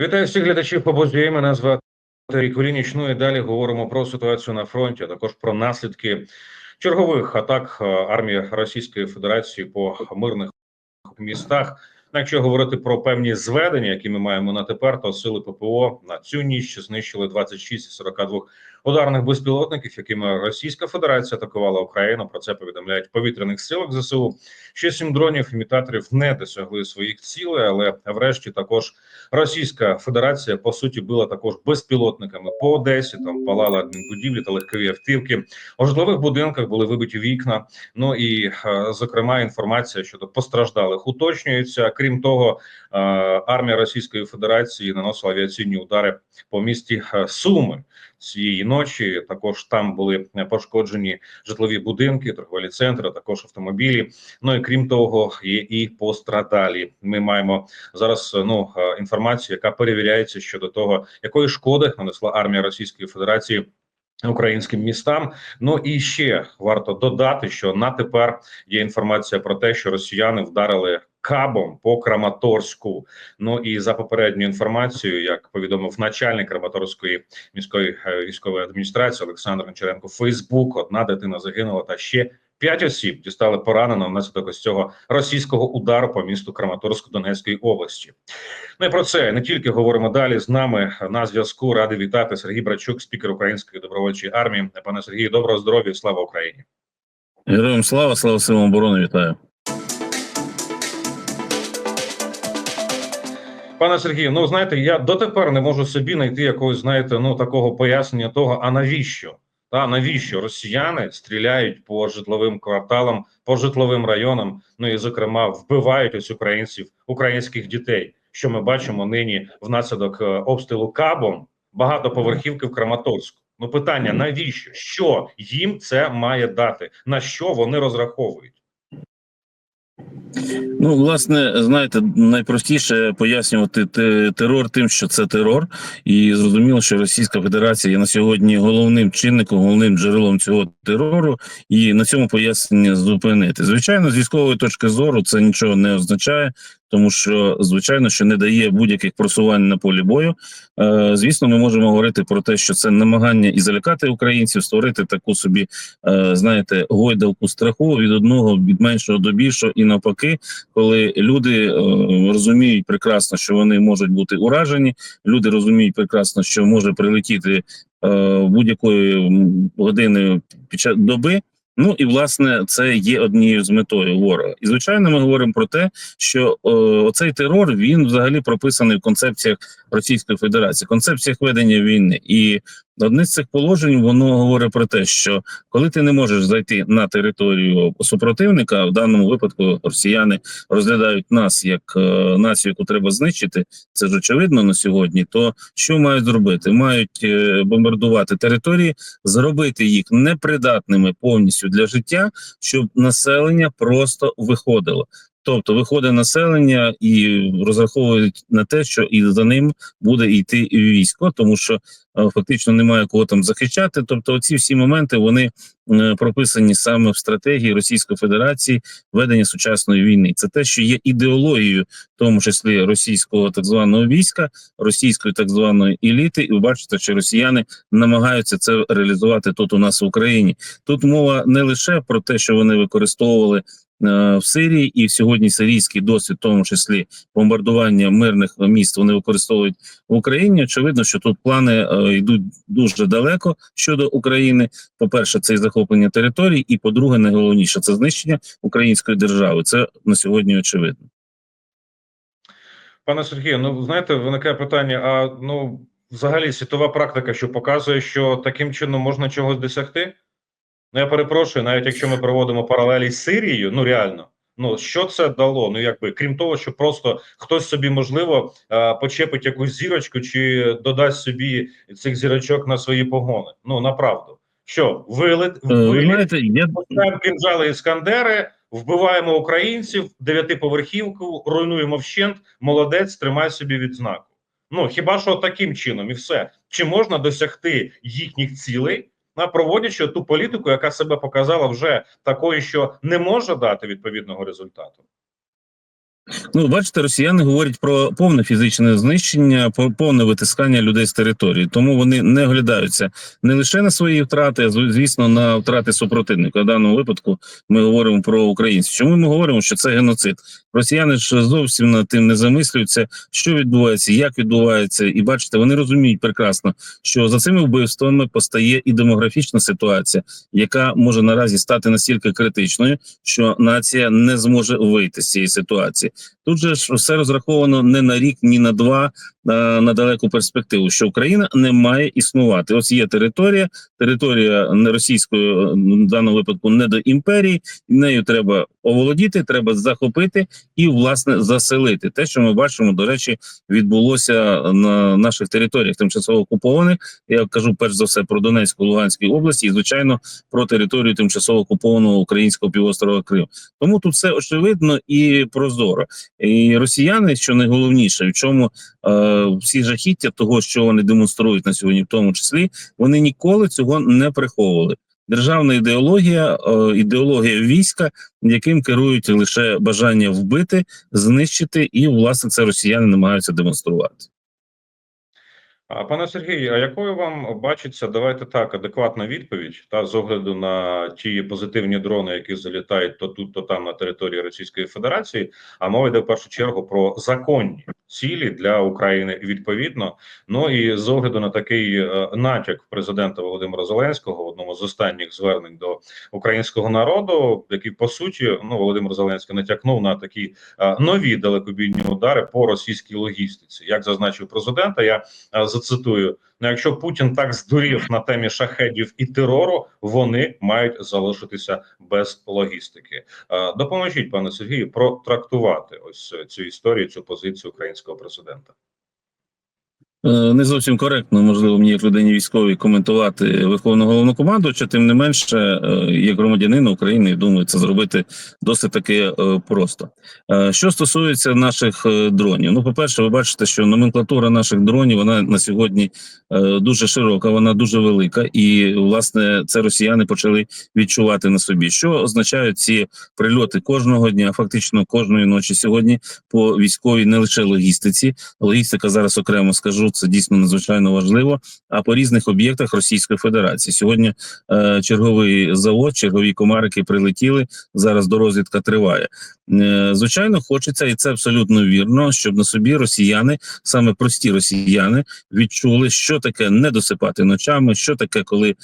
Вітаю всіх глядачів по Бозі. Мене звати Рік. Ну і далі говоримо про ситуацію на фронті, а також про наслідки чергових атак е, армії Російської Федерації по мирних містах. Ну, Якщо говорити про певні зведення, які ми маємо на тепер, то сили ППО на цю ніч знищили 26 з 42 ударних безпілотників, якими Російська Федерація атакувала Україну. Про це повідомляють повітряних силах ЗСУ. Ще сім дронів імітаторів не досягли своїх цілей, але врешті також Російська Федерація по суті била також безпілотниками по Одесі. Там палали адмінбудівлі та легкові автівки. У житлових будинках були вибиті вікна. Ну і е, зокрема інформація щодо постраждалих уточнюється. Крім того, е, армія Російської Федерації наносила авіаційні удари по місті е, Суми цієї ночі. Також там були пошкоджені житлові будинки, торгові центри, також автомобілі. Ну і крім того, є і пострадалі. Ми маємо зараз ну е, інформацію, яка перевіряється щодо того, якої шкоди нанесла армія Російської Федерації. Українським містам, ну і ще варто додати, що на тепер є інформація про те, що росіяни вдарили кабом по Краматорську. Ну і за попередньою інформацією, як повідомив начальник Краматорської міської е, військової адміністрації Олександр Гончаренко, Фейсбук, одна дитина загинула, та ще п'ять осіб дістали поранено внаслідок ось цього російського удару по місту Краматорську Донецької області. Ну і про це не тільки говоримо далі. З нами на зв'язку ради вітати Сергій Брачук, спікер Української добровольчої армії. Пане Сергію, доброго здоров'я, слава Україні. Героям слава, слава силам оборони, вітаю. Пане Сергію, ну знаєте, я дотепер не можу собі знайти якогось, знаєте, ну такого пояснення того, а навіщо? Та навіщо росіяни стріляють по житловим кварталам, по житловим районам, ну і зокрема вбивають ось українців, українських дітей, що ми бачимо нині внаслідок е, обстрілу кабом багатоповерхівки в Краматорську. Ну питання: навіщо? Що їм це має дати? На що вони розраховують? Ну, власне, знаєте, найпростіше пояснювати терор тим, що це терор, і зрозуміло, що Російська Федерація є на сьогодні головним чинником, головним джерелом цього терору, і на цьому пояснення зупинити. Звичайно, з військової точки зору це нічого не означає, тому що звичайно, що не дає будь-яких просувань на полі бою. Е, звісно, ми можемо говорити про те, що це намагання і залякати українців, створити таку собі, е, знаєте, гойдалку страху від одного від меншого до більшого, і навпаки, коли люди е, розуміють прекрасно, що вони можуть бути уражені, люди розуміють прекрасно, що може прилетіти е, будь-якої години під час доби. Ну і власне це є однією з метою ворога. І звичайно, ми говоримо про те, що о, оцей терор він взагалі прописаний в концепціях Російської Федерації, концепціях ведення війни. І одне з цих положень воно говорить про те, що коли ти не можеш зайти на територію супротивника, в даному випадку росіяни розглядають нас як е, націю, яку треба знищити. Це ж очевидно на сьогодні. То що мають зробити? Мають е, бомбардувати території, зробити їх непридатними повністю для життя, щоб населення просто виходило. Тобто виходить населення і розраховують на те, що і за ним буде йти військо, тому що е, фактично немає кого там захищати. Тобто, оці всі моменти вони е, прописані саме в стратегії Російської Федерації ведення сучасної війни. Це те, що є ідеологією, в тому числі російського так званого війська, російської так званої еліти, і ви бачите, що росіяни намагаються це реалізувати тут у нас в Україні. Тут мова не лише про те, що вони використовували. Е, В Сирії і сьогодні сирійський досвід, в тому числі бомбардування мирних міст, вони використовують в Україні. Очевидно, що тут плани е, йдуть дуже далеко щодо України. По перше, це і захоплення територій, і по-друге, найголовніше це знищення української держави. Це на сьогодні очевидно. Пане Сергію, ну знаєте, виникає питання: а ну взагалі світова практика, що показує, що таким чином можна чогось досягти? Ну я перепрошую, навіть якщо ми проводимо паралелі з Сирією, ну реально. Ну що це дало? Ну якби крім того, що просто хтось собі можливо е, почепить якусь зірочку чи додасть собі цих зірочок на свої погони. Ну направду, що вилет Е, Ви виліт, знаєте, я кінжали іскандери, вбиваємо українців, дев'ятиповерхівку, руйнуємо вщент. Молодець, тримай собі відзнаку. Ну хіба що таким чином, і все чи можна досягти їхніх цілей, проводячи ту політику, яка себе показала вже такою, що не може дати відповідного результату. Ну, бачите, росіяни говорять про повне фізичне знищення, про повне витискання людей з території. Тому вони не оглядаються не лише на свої втрати, а звісно, на втрати супротивника. В даному випадку ми говоримо про українців. Чому ми говоримо, що це геноцид? Росіяни ж зовсім над тим не замислюються, що відбувається, як відбувається, і бачите, вони розуміють прекрасно, що за цими вбивствами постає і демографічна ситуація, яка може наразі стати настільки критичною, що нація не зможе вийти з цієї ситуації. Тут же ж все розраховано не на рік, ні на два а, на далеку перспективу, що Україна не має існувати. Ось є територія, територія не російської е, в даному випадку не до імперії, нею треба оволодіти, треба захопити і власне заселити. Те, що ми бачимо, до речі, відбулося на наших територіях тимчасово окупованих. Я кажу перш за все про Донецьку, Луганську області і звичайно про територію тимчасово окупованого українського півострова Крим. Тому тут все очевидно і прозоро. І росіяни, що найголовніше, в чому е, всі жахіття того, що вони демонструють на сьогодні, в тому числі, вони ніколи цього не приховували. Державна ідеологія, е, ідеологія війська, яким керують лише бажання вбити, знищити, і власне це росіяни намагаються демонструвати. Пане Сергію, а якою вам бачиться, давайте так, адекватна відповідь та з огляду на ті позитивні дрони, які залітають то тут, то там на території Російської Федерації, а мова йде в першу чергу про законні цілі для України відповідно. Ну і з огляду на такий е, натяк президента Володимира Зеленського в одному з останніх звернень до українського народу, який по суті ну Володимир Зеленський натякнув на такі е, нові далекобійні удари по російській логістиці, як зазначив президента. Я е, зацитую: ну, якщо Путін так здурів на темі шахедів і терору, вони мають залишитися без логістики. Е, Допоможіть, пане Сергію, протрактувати ось цю історію, цю позицію українського президента. Е, Не зовсім коректно, можливо, мені як людині військовій коментувати верховного головнокомандувача. Тим не менше, е, як громадянин України, думаю, це зробити досить таки е, просто. Що стосується наших дронів, ну, по-перше, ви бачите, що номенклатура наших дронів вона на сьогодні дуже широка, вона дуже велика, і власне це росіяни почали відчувати на собі. Що означають ці прильоти кожного дня, фактично кожної ночі сьогодні по військовій не лише логістиці. Логістика зараз окремо скажу, це дійсно надзвичайно важливо. А по різних об'єктах Російської Федерації сьогодні е, черговий завод, чергові комарики прилетіли. Зараз дорозвідка триває. Е, звичайно, хочеться, і це абсолютно вірно, щоб на собі росіяни, саме прості росіяни, відчули, що таке не досипати ночами, що таке, коли е,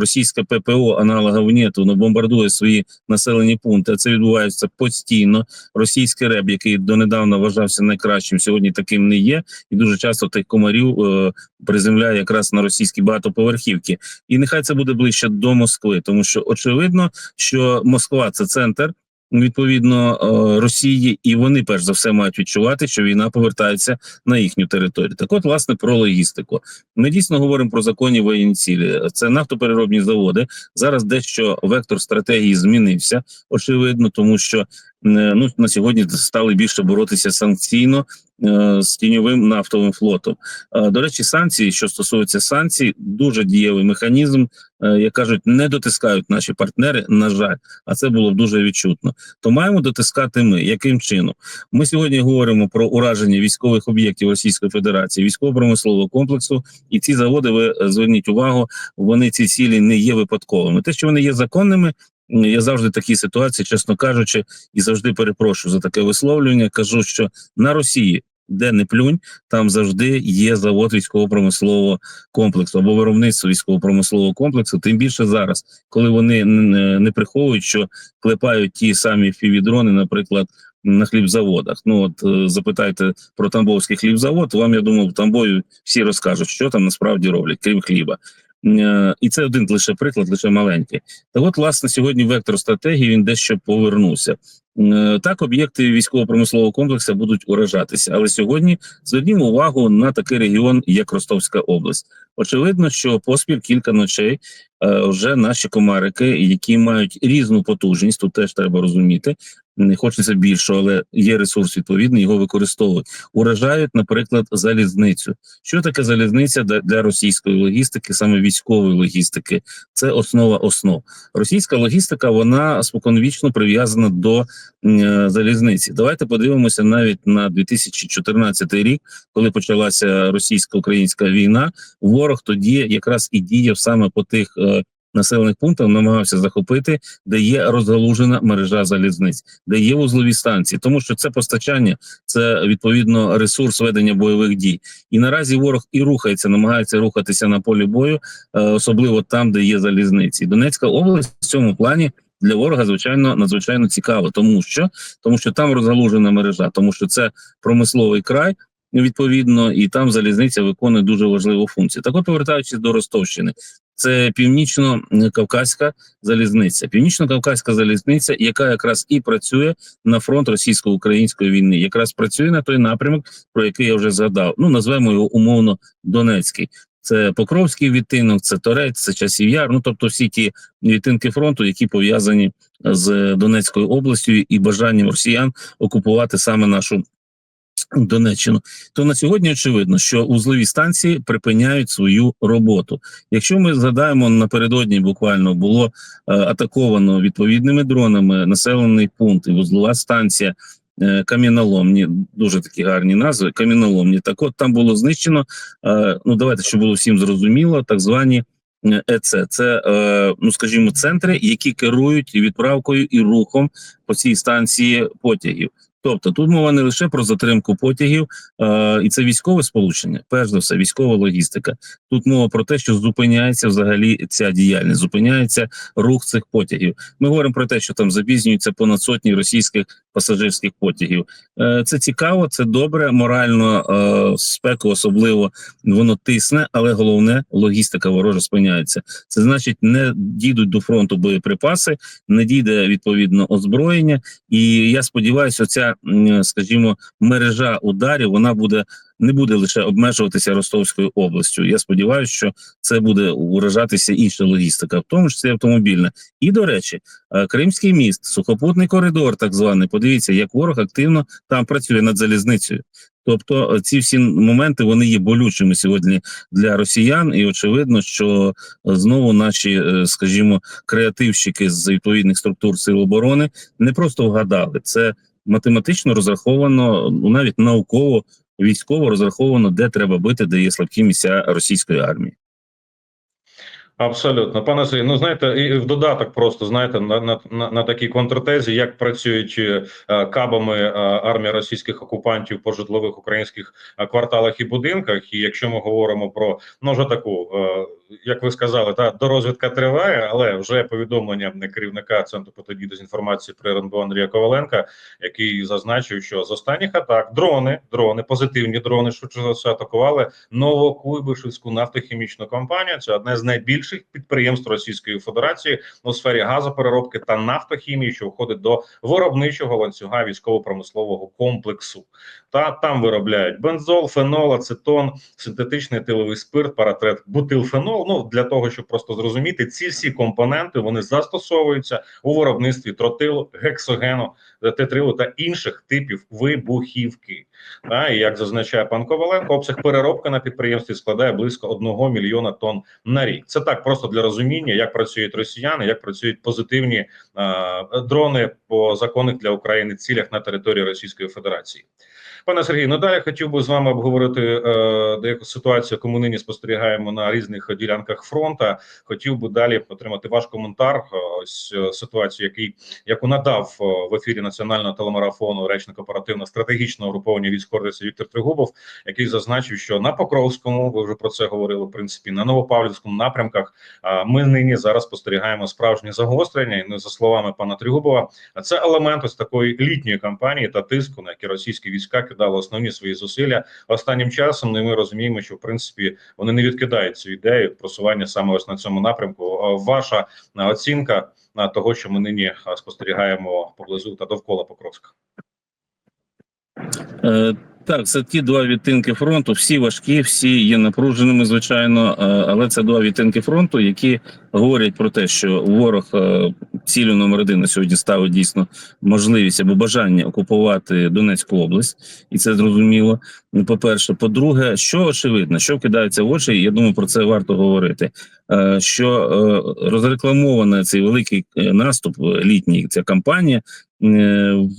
російське ППО аналога ВНЕТу воно бомбардує свої населені пункти. Це відбувається постійно. Російський реб, який донедавна вважався найкращим, сьогодні таким не є, і дуже часто тих комарів е, приземляє якраз на російські багатоповерхівки. І нехай це буде ближче до Москви, тому що очевидно, що Москва це центр. Відповідно е, Росії, і вони перш за все мають відчувати, що війна повертається на їхню територію. Так, от, власне, про логістику. Ми дійсно говоримо про законні воєнні цілі. Це нафтопереробні заводи. Зараз дещо вектор стратегії змінився, очевидно, тому що ну на сьогодні стали більше боротися санкційно е, з тіньовим нафтовим флотом. Е, До речі, санкції, що стосуються санкцій, дуже дієвий механізм. Е, Як кажуть, не дотискають наші партнери. На жаль, а це було б дуже відчутно. То маємо дотискати ми. Яким чином? Ми сьогодні говоримо про ураження військових об'єктів Російської Федерації, військово-промислового комплексу, і ці заводи, ви е, зверніть увагу, вони ці цілі не є випадковими. Те, що вони є законними. М, Я завжди в такій ситуації, чесно кажучи, і завжди перепрошую за таке висловлювання. Кажу, що на Росії, де не плюнь, там завжди є завод військово-промислового комплексу або виробництво військово-промислового комплексу. Тим більше зараз, коли вони не, не приховують, що клепають ті самі фівідрони, наприклад. На хлібзаводах. Ну от е, запитайте про Тамбовський хлібзавод. Вам я думаю, в Тамбові всі розкажуть, що там насправді роблять, крім хліба. Е, І це один лише приклад, лише маленький. Та от, власне, сьогодні вектор стратегії він дещо повернувся. Е, Так, об'єкти військово-промислового комплексу будуть уражатися, але сьогодні звернімо увагу на такий регіон, як Ростовська область. Очевидно, що поспіль кілька ночей е, вже наші комарики, які мають різну потужність, тут теж треба розуміти. Не хочеться більшого, але є ресурс відповідний, його використовують. Уражають, наприклад, залізницю. Що таке залізниця для, російської логістики, саме військової логістики? Це основа основ. Російська логістика вона споконвічно прив'язана до залізниці. Давайте подивимося навіть на 2014 рік, коли почалася російсько-українська війна. Ворог тоді якраз і діяв саме по тих е, населених пунктах, намагався захопити, де є розгалужена мережа залізниць, де є вузлові станції, тому що це постачання, це відповідно ресурс ведення бойових дій. І наразі ворог і рухається, намагається рухатися на полі бою, е, особливо там, де є залізниці. Донецька область в цьому плані. Для ворога звичайно надзвичайно цікаво, тому що тому що там розгалужена мережа, тому що це промисловий край, відповідно, і там залізниця виконує дуже важливу функцію. Так, от повертаючись до Ростовщини, це північно-кавказька залізниця. Північно-кавказька залізниця, яка якраз і працює на фронт російсько-української війни, якраз працює на той напрямок, про який я вже згадав. Ну назвемо його умовно Донецький. Це Покровський відтинок, це Торець, це Часів Яр. Ну тобто всі ті відтинки фронту, які пов'язані з Донецькою областю і бажанням росіян окупувати саме нашу Донеччину. То на сьогодні очевидно, що узлові станції припиняють свою роботу. Якщо ми згадаємо напередодні, буквально було е, атаковано відповідними дронами населений пункт і вузлова станція. Е, Кам'яноломні, дуже такі гарні назви. Кам'яноломні. Так, от там було знищено. е, Ну давайте, щоб було всім зрозуміло, так звані е, ЕЦ. Це, ну скажімо, центри, які керують відправкою і рухом по цій станції потягів. Тобто тут мова не лише про затримку потягів, е, і це військове сполучення, перш за все, військова логістика. Тут мова про те, що зупиняється взагалі ця діяльність, зупиняється рух цих потягів. Ми говоримо про те, що там запізнюється понад сотні російських пасажирських потягів. Е, це цікаво, це добре, морально е, спеку особливо воно тисне, але головне логістика ворожа спиняється. Це значить, не дійдуть до фронту боєприпаси, не дійде відповідно озброєння. І я сподіваюся, ця, скажімо, мережа ударів вона буде не буде лише обмежуватися Ростовською областю. Я сподіваюся, що це буде уражатися інша логістика, в тому числі автомобільна. І до речі, е, Кримський міст, сухопутний коридор, так званий. Подивіться, як ворог активно там працює над залізницею. Тобто е, ці всі моменти вони є болючими сьогодні для росіян, і очевидно, що е, знову наші, скажімо, креативщики з відповідних структур сил оборони не просто вгадали це математично розраховано, ну навіть науково військово розраховано, де треба бити, де є слабкі місця російської армії. Абсолютно, пане Сергій, ну знаєте, і в додаток просто знаєте на на, на, на такій контртезі, як працюють е, кабами е, армія російських окупантів по житлових українських е, кварталах і будинках. І якщо ми говоримо про ну вже таку, е, як ви сказали, та дорозвідка триває, але вже повідомлення керівника центру протидії дезінформації при РНБО Андрія Коваленка, який зазначив, що з останніх атак дрони, дрони, позитивні дрони, швидше за все атакували Новокуйбишевську нафтохімічну компанію. Це одне з найбільших підприємств Російської Федерації у сфері газопереробки та нафтохімії, що входить до виробничого ланцюга військово-промислового комплексу. Та там виробляють бензол, фенол, ацетон, синтетичний етиловий спирт, паратрет, бутилфенол. Ну для того, щоб просто зрозуміти, ці всі компоненти вони застосовуються у виробництві тротилу, гексогену, тетрилу та інших типів вибухівки. Та, і як зазначає пан Коваленко, обсяг переробки на підприємстві складає близько 1 мільйона тонн на рік. Це так просто для розуміння, як працюють росіяни, як працюють позитивні е, дрони по законних для України цілях на території Російської Федерації. Пане Сергію, ну далі хотів би з вами обговорити е, деяку ситуацію, яку ми нині спостерігаємо на різних ділянках фронта. Хотів би далі отримати ваш коментар. е, Ось е, ситуацію, який яку надав е, в ефірі національного телемарафону речник оперативно-стратегічного угруповання військ Віктор Тригубов, який зазначив, що на Покровському ви вже про це говорили. В принципі, на Новопавлівському напрямках е, ми нині зараз спостерігаємо справжні загострення. І ну, за словами пана Тригубова, це елемент ось такої літньої кампанії та тиску, на які російські війська кидали основні свої зусилля останнім часом. Ну, і ми розуміємо, що в принципі вони не відкидають цю ідею просування саме ось на цьому напрямку. Ваша оцінка того, що ми нині спостерігаємо поблизу та довкола Покровська. Е, так, це ті два відтинки фронту. Всі важкі, всі є напруженими, звичайно, е, але це два відтинки фронту, які говорять про те, що ворог е, цілю номер один на сьогодні ставить дійсно можливість або бажання окупувати Донецьку область, і це зрозуміло. Ну, По-перше, по-друге, що очевидно, що кидається в очі, я думаю, про це варто говорити. е, Що е, розрекламована цей великий наступ літній, ця кампанія,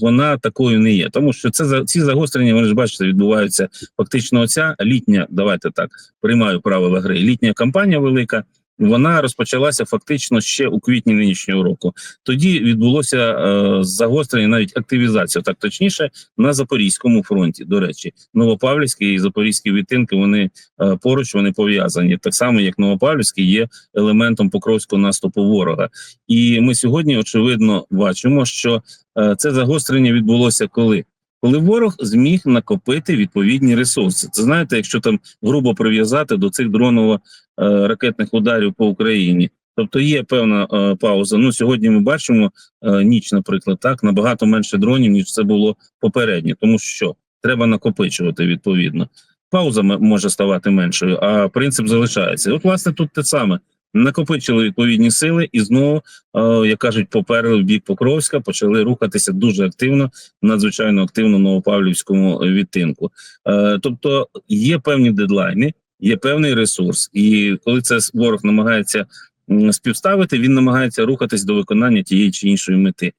вона такою не є, тому що це ці загострення, ви ж бачите, відбуваються фактично. Оця літня, давайте так приймаю правила гри. Літня кампанія велика. Вона розпочалася фактично ще у квітні нинішнього року. Тоді відбулося е, загострення, навіть активізація, так точніше, на Запорізькому фронті. До речі, Новопавлівський і Запорізькі відтинки вони е, поруч вони пов'язані, так само як Новопавлівський є елементом покровського наступу ворога. І ми сьогодні очевидно бачимо, що е, це загострення відбулося коли. Коли ворог зміг накопити відповідні ресурси, це знаєте, якщо там грубо прив'язати до цих дроново-ракетних ударів по Україні, тобто є певна е, пауза. Ну сьогодні ми бачимо е, ніч, наприклад, так набагато менше дронів ніж це було попередньо, тому що треба накопичувати відповідно. Пауза може ставати меншою, а принцип залишається. От, власне, тут те саме. Накопичили відповідні сили, і знову, е, як кажуть, поперли в бік Покровська, почали рухатися дуже активно, надзвичайно активно Новопавлівському відтинку. Е, тобто є певні дедлайни, є певний ресурс, і коли це ворог намагається співставити, він намагається рухатись до виконання тієї чи іншої мети.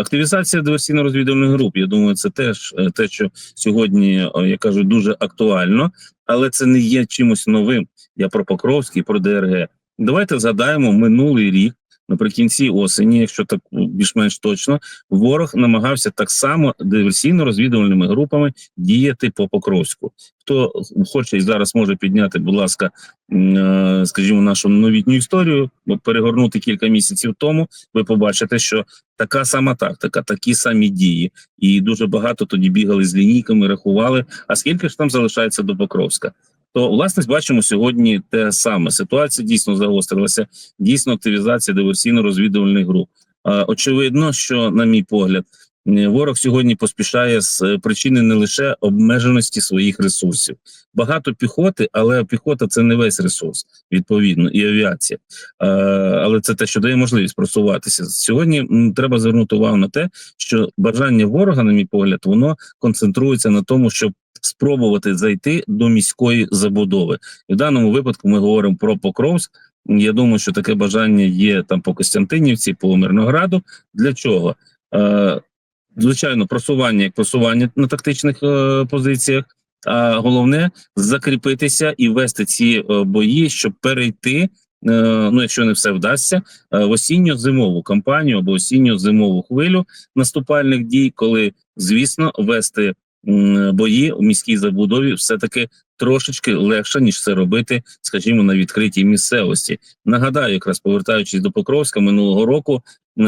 Активізація диверсійно-розвідувальних груп. Я думаю, це теж е, те, що сьогодні я кажу, дуже актуально, але це не є чимось новим. Я про Покровський, про ДРГ. Давайте згадаємо минулий рік. Наприкінці осені, якщо так більш-менш точно, ворог намагався так само диверсійно-розвідувальними групами діяти по Покровську. Хто хоче і зараз може підняти, будь ласка, е, скажімо, нашу новітню історію, перегорнути кілька місяців тому, ви побачите, що така сама тактика, такі самі дії, і дуже багато тоді бігали з лінійками, рахували. А скільки ж там залишається до Покровська? То власне бачимо сьогодні те саме. Ситуація дійсно загострилася. Дійсно, активізація диверсійно-розвідувальних груп. Очевидно, що, на мій погляд, ворог сьогодні поспішає з е, причини не лише обмеженості своїх ресурсів. Багато піхоти, але піхота це не весь ресурс, відповідно, і авіація. Е, Але це те, що дає можливість просуватися. Сьогодні треба звернути увагу на те, що бажання ворога, на мій погляд, воно концентрується на тому, щоб спробувати зайти до міської забудови. І в даному випадку ми говоримо про Покровськ. Я думаю, що таке бажання є там по Костянтинівці, по Мирнограду. Для чого? Звичайно, просування як просування на тактичних е, позиціях. А головне закріпитися і вести ці е, бої, щоб перейти. е, Ну, якщо не все вдасться, е, в осінньо-зимову кампанію або осінньо-зимову хвилю наступальних дій, коли, звісно, вести бої у міській забудові все таки трошечки легше ніж це робити, скажімо, на відкритій місцевості. Нагадаю, якраз повертаючись до Покровська минулого року,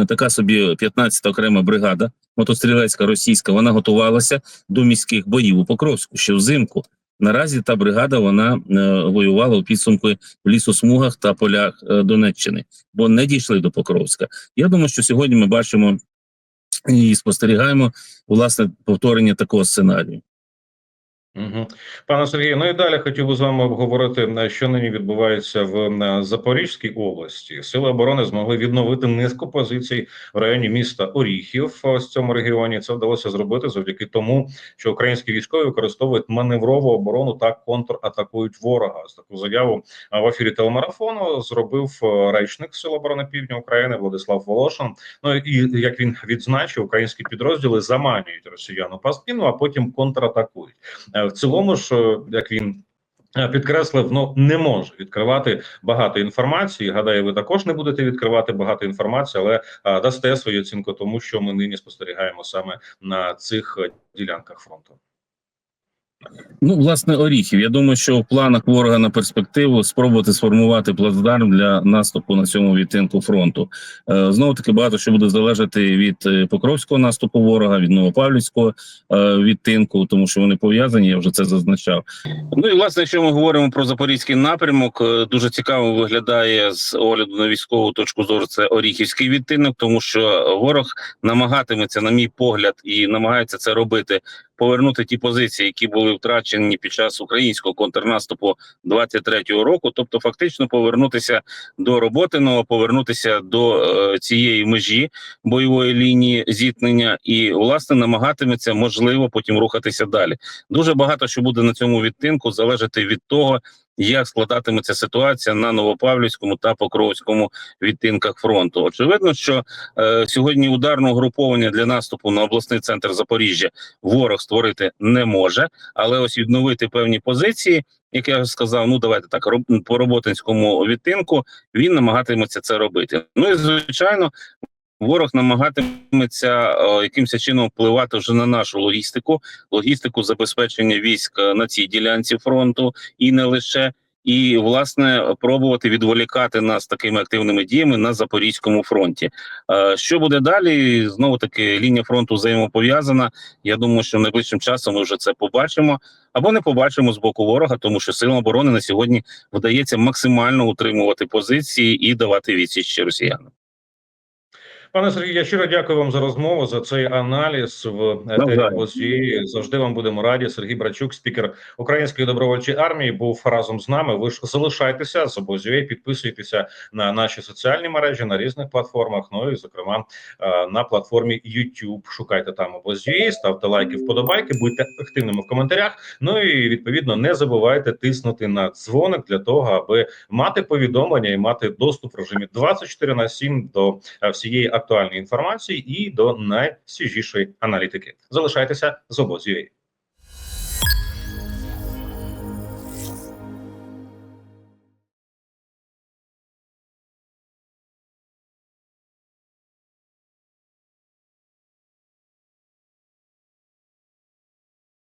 така собі 15-та окрема бригада мотострілецька російська, вона готувалася до міських боїв у Покровську ще взимку. Наразі та бригада вона е, воювала у підсумку в лісосмугах та полях е, Донеччини, бо не дійшли до Покровська. Я думаю, що сьогодні ми бачимо і спостерігаємо власне повторення такого сценарію. Пане Сергію, ну і далі хотів би з вами обговорити, е, що нині відбувається в е, Запорізькій області. Сили оборони змогли відновити низку позицій в районі міста Оріхів. Ось в цьому регіоні це вдалося зробити завдяки тому, що українські військові використовують маневрову оборону та контратакують ворога. З таку заяву е, в ефірі телемарафону зробив е, речник Сил оборони Півдня України Владислав Волошин. Ну і як він відзначив, українські підрозділи заманюють росіян у пастину, а потім контратакують. Е, В цілому ж, е, як він е, підкреслив, ну не може відкривати багато інформації. Гадаю, ви також не будете відкривати багато інформації, але а, дасте свою оцінку тому, що ми нині спостерігаємо саме на цих е, ділянках фронту. Ну, власне, оріхів. Я думаю, що в планах ворога на перспективу спробувати сформувати плацдарм для наступу на цьому відтинку фронту. Е, Знову таки багато що буде залежати від е, покровського наступу ворога, від новопавлівського е, відтинку, тому що вони пов'язані. Я вже це зазначав. Ну і власне, якщо ми говоримо про запорізький напрямок, дуже цікаво виглядає з огляду на військову точку зору. Це Оріхівський відтинок, тому що ворог намагатиметься, на мій погляд, і намагається це робити повернути ті позиції, які були втрачені під час українського контрнаступу 23-го року, тобто фактично повернутися до роботиного, повернутися до е, цієї межі бойової лінії зіткнення, і власне намагатиметься можливо потім рухатися далі. Дуже багато що буде на цьому відтинку залежати від того, як складатиметься ситуація на Новопавлівському та Покровському відтинках фронту. Очевидно, що е, сьогодні ударного груповання для наступу на обласний центр Запоріжжя ворог створити не може, але ось відновити певні позиції, як я сказав, ну давайте так по роботинському відтинку він намагатиметься це робити. Ну і звичайно. Ворог намагатиметься е, якимось чином впливати вже на нашу логістику, логістику забезпечення військ е, на цій ділянці фронту, і не лише, і власне пробувати відволікати нас такими активними діями на запорізькому фронті. Е, Що буде далі? Знову таки лінія фронту взаємопов'язана. Я думаю, що найближчим часом ми вже це побачимо або не побачимо з боку ворога, тому що силам оборони на сьогодні вдається максимально утримувати позиції і давати відсіч росіянам. Пане Сергію, я щиро дякую вам за розмову за цей аналіз в етері БОЗІ. Завжди вам будемо раді. Сергій Брачук, спікер Української добровольчої армії, був разом з нами. Ви ж залишайтеся з ОБОЗІ, підписуйтеся на наші соціальні мережі на різних платформах. Ну і зокрема е, на платформі YouTube. Шукайте там ОБОЗІ, ставте лайки, вподобайки, будьте активними в коментарях. Ну і відповідно не забувайте тиснути на дзвоник для того, аби мати повідомлення і мати доступ в режимі 24 на 7 до е, всієї актуальної інформації і до найсвіжішої аналітики. Залишайтеся з обозією.